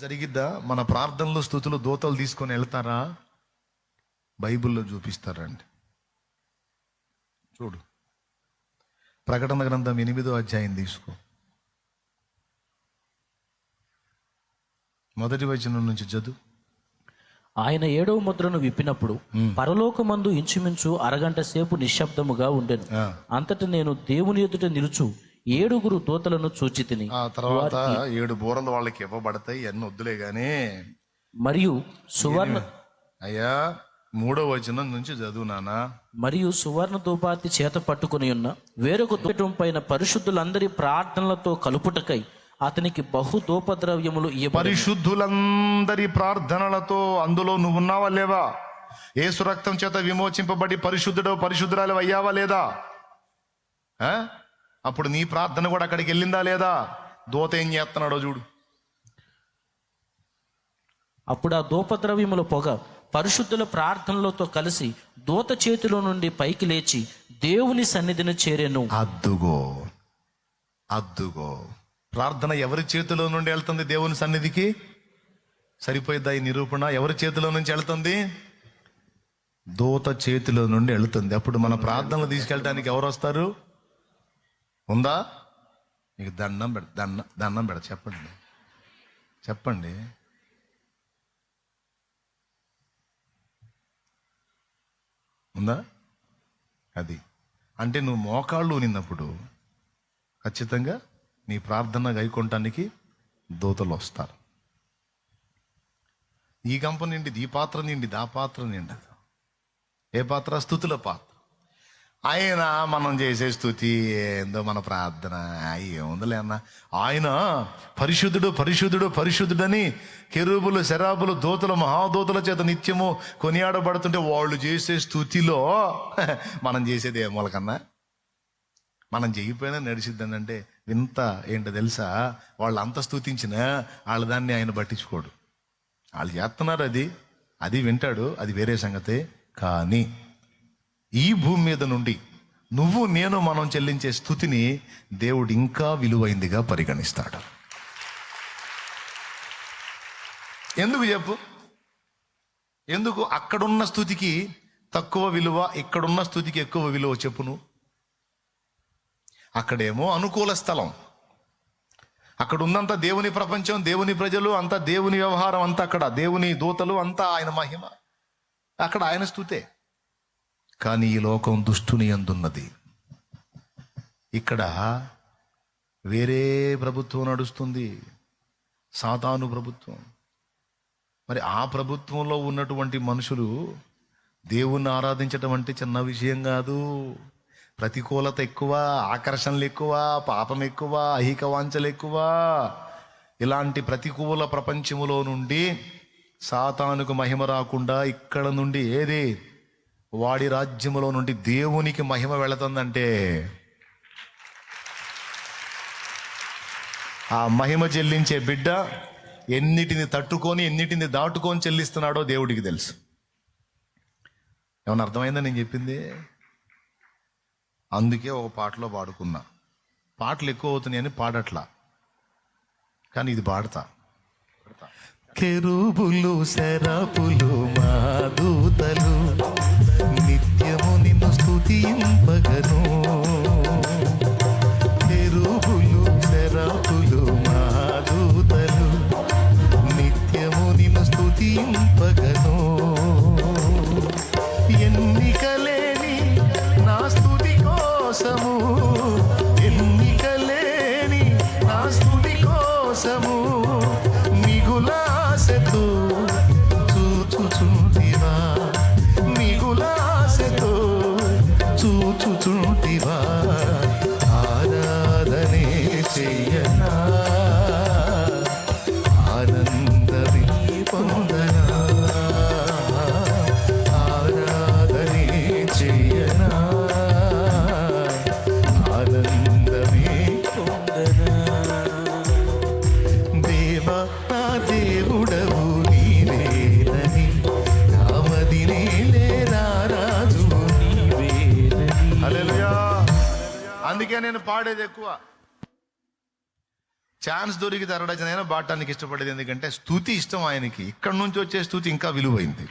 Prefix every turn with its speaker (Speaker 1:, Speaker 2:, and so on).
Speaker 1: జరిగిద్దా? మన ప్రార్థనలు స్థుతులు దూతలు తీసుకొని వెళ్తారా? బైబిల్లో చూపిస్తారండి. చూడు. ప్రకటన గ్రంథం ఎనిమిదో అధ్యాయం తీసుకో. మొదటి వచనం నుంచి చదువు.
Speaker 2: ఆయన ఏడవ ముద్రను విప్పినప్పుడు పరలోకమందు ఇంచుమించు అరగంట సేపు నిశ్శబ్దముగా ఉండెను.
Speaker 1: ఆ.
Speaker 2: అంతట నేను దేవుని ఎదుట నిలుచు ఏడుగురు దూతలను చూచి తిని
Speaker 1: ఆ తర్వాత ఏడు బూరలు వాళ్ళకి ఇవ్వబడతాయి అన్ని వద్దులే గానీ.
Speaker 2: మరియు సువర్ణ
Speaker 1: అయ్యా మూడో వచనం నుంచి చదువు నానా
Speaker 2: మరియు సువర్ణ ధూపాతి చేత పట్టుకుని ఉన్న వేరొక దూపం పైన పరిశుద్ధులందరి ప్రార్థనలతో కలుపుటకై అతనికి బహు ధూపద్రవ్యములు ఇవ్వబడి
Speaker 1: పరిశుద్ధులందరి ప్రార్థనలతో అందులో నువ్వు ఉన్నావా లేవా? ఏసు రక్తం చేత విమోచింపబడి పరిశుద్ధుడు పరిశుద్ధురాలు అయ్యావా లేదా? ఆ? అప్పుడు నీ ప్రార్థన కూడా అక్కడికి వెళ్ళిందా లేదా? దోత ఏం చేస్తున్నాడో చూడు.
Speaker 2: అప్పుడు ఆ ధూపద్రవ్యముల పొగ పరిశుద్ధుల ప్రార్థనలతో కలిసి దూత చేతిలో నుండి పైకి లేచి దేవుని సన్నిధిని చేరెను.
Speaker 1: అద్దుగో అద్దుగో. ప్రార్థన ఎవరి చేతిలో నుండి వెళ్తుంది దేవుని సన్నిధికి? సరిపోయిద్దా ఈ నిరూపణ? ఎవరి చేతిలో నుంచి వెళ్తుంది? దూత చేతిలో నుండి వెళ్తుంది. అప్పుడు మన ప్రార్థనలు తీసుకెళ్ళడానికి ఎవరు వస్తారు? ఉందా? మీకు దండం పెడ దండం దండం పెడ చెప్పండి. చెప్పండి. ఉందా? అది. అంటే నువ్వు మోకాళ్ళు నిన్నప్పుడు ఖచ్చితంగా నీ ప్రార్థన గైకొనటానికి దూతలు వస్తారు ఈ గంప నిండి ఈ పాత్ర నిండి దా పాత్ర నిండదు. ఏ పాత్ర? స్థుతుల పాత్ర. ఆయన మనం చేసే స్థుతి ఏందో మన ప్రార్థన. ఏముందిలే అన్న. ఆయన పరిశుద్ధుడు పరిశుద్ధుడు పరిశుద్ధుడని కెరూబులు శరాబులు దూతలు మహాదూతల చేత నిత్యము కొనియాడబడుతుంటే వాళ్ళు చేసే స్థుతిలో మనం చేసేది ఏమోలకన్నా మనం చేయకపోయినా నడిచిద్దని అంటే వింత ఏంటో తెలుసా? వాళ్ళు అంత స్థుతించినా వాళ్ళ దాన్ని ఆయన పట్టించుకోడు. వాళ్ళు చేస్తున్నారు అది. అది వింటాడు. అది వేరే సంగతే. కానీ ఈ భూమి మీద నుండి నువ్వు నేను మనం చెల్లించే స్థుతిని దేవుడు ఇంకా విలువైందిగా పరిగణిస్తాడు. ఎందుకు చెప్పు? ఎందుకు అక్కడున్న స్థుతికి తక్కువ విలువ ఇక్కడున్న స్థుతికి ఎక్కువ విలువ చెప్పును అక్కడేమో అనుకూల స్థలం. అక్కడ ఉన్నంత దేవుని ప్రపంచం దేవుని ప్రజలు అంతా దేవుని వ్యవహారం అంతా అక్కడ దేవుని దూతలు అంతా ఆయన మహిమ. అక్కడ ఆయన స్థుతే. కానీ ఈ లోకం దుష్టుని అందున్నది. ఇక్కడ వేరే ప్రభుత్వం నడుస్తుంది. సాతాను ప్రభుత్వం. మరి ఆ ప్రభుత్వంలో ఉన్నటువంటి మనుషులు దేవుణ్ణి ఆరాధించటం అంటే చిన్న విషయం కాదు. ప్రతికూలత ఎక్కువ ఆకర్షణలు ఎక్కువ పాపం ఎక్కువ అహిక వాంఛలు ఎక్కువ. ఇలాంటి ప్రతికూల ప్రపంచములో నుండి సాతానుకు మహిమ రాకుండా ఇక్కడ నుండి ఏది వాడి రాజ్యములో నుండి దేవునికి మహిమ వెళుతుందంటే ఆ మహిమ చెల్లించే బిడ్డ ఎన్నిటిని తట్టుకొని ఎన్నిటిని దాటుకొని చెల్లిస్తున్నాడో దేవుడికి తెలుసు. ఏమన్నా అర్థమైందా నేను చెప్పింది? అందుకే ఒక పాటలో పాడుకున్నా. పాటలు ఎక్కువ అవుతున్నాయని పాడట్లా. కానీ ఇది పాడతా. కెరుబులు శరపులు మా కోసము ఎన్నిక లేని నా స్థుతి కోసము మిగులాసతో చూచుచుంటివా మిగులాసతో చూచుచుంటివా ఆరాధనే చెయ్యనా? దేవుడవు నీవేనని అందుకే నేను పాడేది ఎక్కువ. ఛాన్స్ దొరికి అరడజనైనా బాటానికి ఇష్టపడేది ఎందుకంటే స్థుతి ఇష్టం ఆయనకి. ఇక్కడ నుంచి వచ్చే స్థుతి ఇంకా విలువైంది.